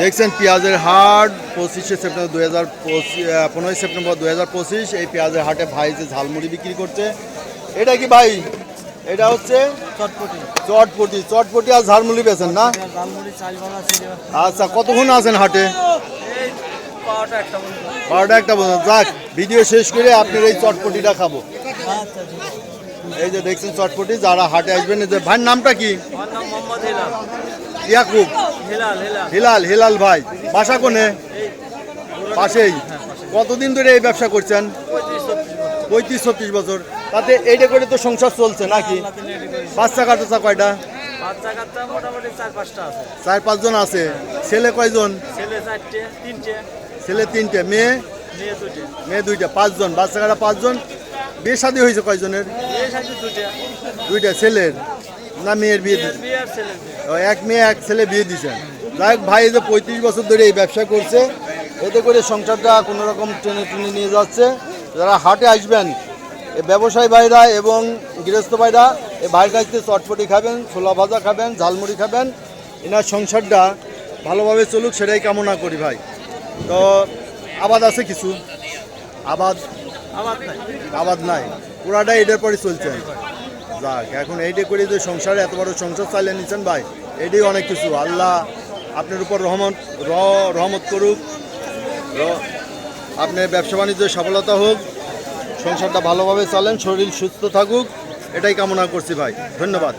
দেখছেন পেঁয়াজের হাট পঁচিশে সেপ্টেম্বর দু হাজার পনেরোই সেপ্টেম্বর দু হাজার পঁচিশ এই পেঁয়াজের হাটে ভাই যে ঝালমুড়ি বিক্রি করছে এটা কি ভাই? এটা হচ্ছে চটপটি। চটপটি চটপটি আর ঝালমুড়ি বেছেন না? আচ্ছা কতক্ষণ আছেন হাটে? বারোটা একটা বলুন যাক ভিডিও শেষ করে আপনার এই চটপটিটা খাব। আচ্ছা। এই যে দেখছেন চটপটি যারা হাটে আসবেন এই যে ভাইয়ের নামটা কি? ইয়াকুব। হেলাল হেলাল। ভাই। বাসা কোনে? পাশেই। কতদিন ধরে এই ব্যবসা করছেন? পঁয়ত্রিশ ছত্রিশ বছর। তাতে এইটা করে তো সংসার চলছে নাকি। বাচ্চা কাটাচা কয়টা? চার পাঁচজন আছে। ছেলে কয়জন? ছেলে তিনটে। ছেলে তিনটে। মেয়ে? মেয়ে মেয়ে দুইটা পাঁচজন। বাচ্চা কাটা পাঁচজন। বিয়ে শাদী হয়েছে কয়জনের? দুইটা। ছেলের? না মেয়ের বিয়ে এক মেয়ে এক ছেলে বিয়ে দিছেন যাই ভাই এই যে পঁয়ত্রিশ বছর ধরে এই ব্যবসা করছে এতে করে সংসারটা কোনো রকম টেনে টেনে নিয়ে যাচ্ছে। যারা হাটে আসবেন ব্যবসায়ী ভাইরা এবং গৃহস্থ ভাইরা এই ভাইয়ের কাছ থেকে চটপটি খাবেন ছোলা ভাজা খাবেন ঝালমুড়ি খাবেন এনার সংসারটা ভালোভাবে চলুক সেটাই কামনা করি ভাই। তো আবাদ আছে কিছু? আবাদ নাই। আবাদ নাই। পুরাটা এটার পরে চলছে। যাক, এখন এইটা করে যে সংসারে এত বড় সংসার চালিয়ে নিচ্ছেন ভাই, এটাই অনেক কিছু। আল্লাহ আপনার উপর রহমত রহমত করুক। আপনার ব্যবসা বাণিজ্যে সফলতা হোক, সংসারটা ভালোভাবে চালেন, শরীর সুস্থ থাকুক, এটাই কামনা করছি ভাই। ধন্যবাদ।